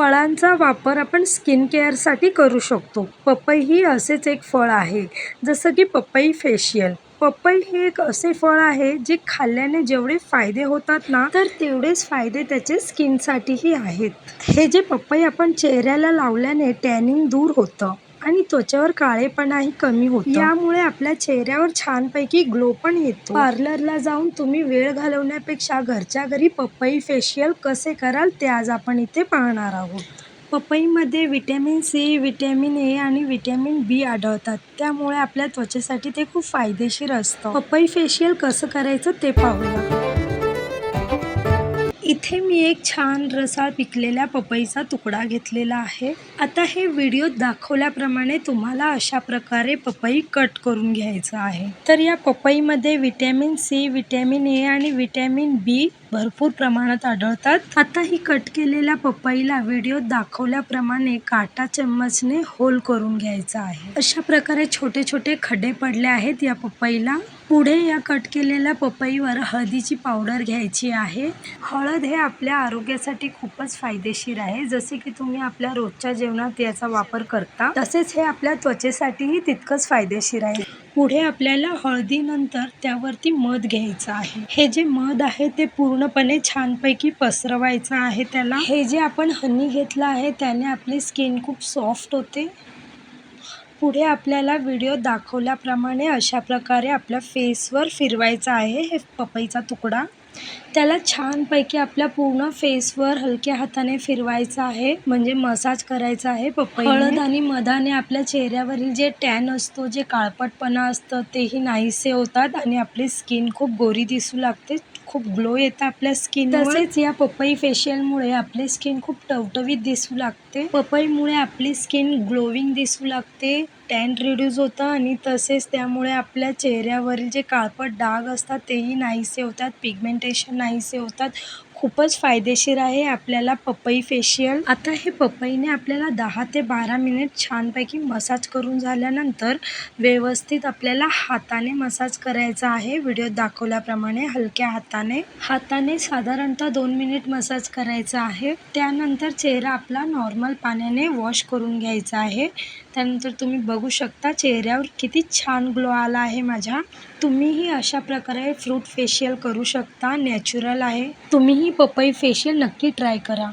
फळांचा वापर आपण स्किन केअरसाठी करू शकतो. पपई ही असेच एक फळ आहे जसं की पपई फेशियल. पपई हे एक असे फळ आहे जे खाल्ल्याने जेवढे फायदे होतात ना तर तेवढेच फायदे त्याचे स्किनसाठीही आहेत. हे जे पपई आपण चेहऱ्याला लावल्याने टॅनिंग दूर होतं. आणि त्वचेवर काळेपणाही कमी होतो. यामुळे आपल्या चेहऱ्यावर छानपैकी ग्लो पण येतो. पार्लरला जाऊन तुम्ही वेळ घालवण्यापेक्षा घरच्या घरी पपई फेशियल कसे कराल ते आज आपण इथे पाहणार आहोत. पपईमध्ये व्हिटॅमिन सी व्हिटॅमिन ए आणि व्हिटॅमिन बी आढळतात. त्यामुळे आपल्या त्वचेसाठी ते खूप फायदेशीर असतं. पपई फेशियल कसं करायचं ते पाहूया. इथे मी एक छान रसाळ पिकलेल्या पपईचा तुकडा घेतलेला आहे. आता हे व्हिडिओ दाखवल्याप्रमाणे तुम्हाला अशा प्रकारे पपई कट करून घ्यायचं आहे. तर या पपईमध्ये व्हिटॅमिन सी व्हिटॅमिन ए आणि व्हिटॅमिन बी भरपूर प्रमाणात आढळतात. आता ही कट केलेल्या पपईला व्हिडिओत दाखवल्याप्रमाणे काटा चम्मचने होल करून घ्यायचा आहे. अशा प्रकारे छोटे छोटे खड्डे पडले आहेत या पपईला. पुढे या कट केलेल्या पपईवर हळदीची पावडर घ्यायची आहे. हळद हे आपल्या आरोग्यासाठी खूपच फायदेशीर आहे. जसे की तुम्ही आपल्या रोजच्या जेवणात याचा वापर करता तसेच हे आपल्या त्वचेसाठीही तितकंच फायदेशीर आहे. पुढे आपल्याला हळदीनंतर त्यावरती मध घ्यायचं आहे. हे जे मध आहे ते पूर्ण पूर्णपणे छानपैकी पसरवायचं आहे त्याला. हे जे आपण हनी घेतलं आहे त्याने आपली स्किन खूप सॉफ्ट होते. पुढे आपल्याला व्हिडिओ दाखवल्याप्रमाणे अशा प्रकारे आपल्या फेसवर फिरवायचं आहे हे पपईचा तुकडा. त्याला छानपैकी आपल्या पूर्ण फेसवर हलक्या हाताने फिरवायचं आहे म्हणजे मसाज करायचा आहे पपई हळद आणि मधाने आपल्या चेहऱ्यावरील जे टॅन असतो जे काळपटपणा असतं तेही नाहीसे होतात आणि आपली स्किन खूप गोरी दिसू लागते. खूप ग्लो येतं आपल्या स्किन तसेच या पपई फेशियलमुळे आपली स्किन खूप टवटवीत दिसू लागते. पपईमुळे आपली स्किन ग्लोविंग दिसू लागते. टॅन रिड्यूस होतं आणि तसेच त्यामुळे आपल्या चेहऱ्यावरील जे काळपट डाग असतात तेही नाहीसे होतात. पिगमेंटेशन नाहीसे होतात. खूपच फायदेशीर आहे आपल्याला पपई फेशियल आता हे पपईने आपल्याला दहा ते बारा मिनिट छानपैकी मसाज करून झाल्यानंतर व्यवस्थित आपल्याला हाताने मसाज करायचा आहे. व्हिडिओत दाखवल्याप्रमाणे हलक्या हाताने. हाताने साधारणतः दोन मिनिट मसाज करायचा आहे. त्यानंतर चेहरा आपला नॉर्मल पाण्याने वॉश करून घ्यायचा आहे. त्यानंतर तुम्ही बघू शकता चेहऱ्यावर किती छान ग्लो आला आहे माझ्या. तुम्हीही अशा प्रकारे फ्रूट फेशियल करू शकता. नॅचरल आहे. तुम्हीही पपई फेशियल नक्की ट्राय करा.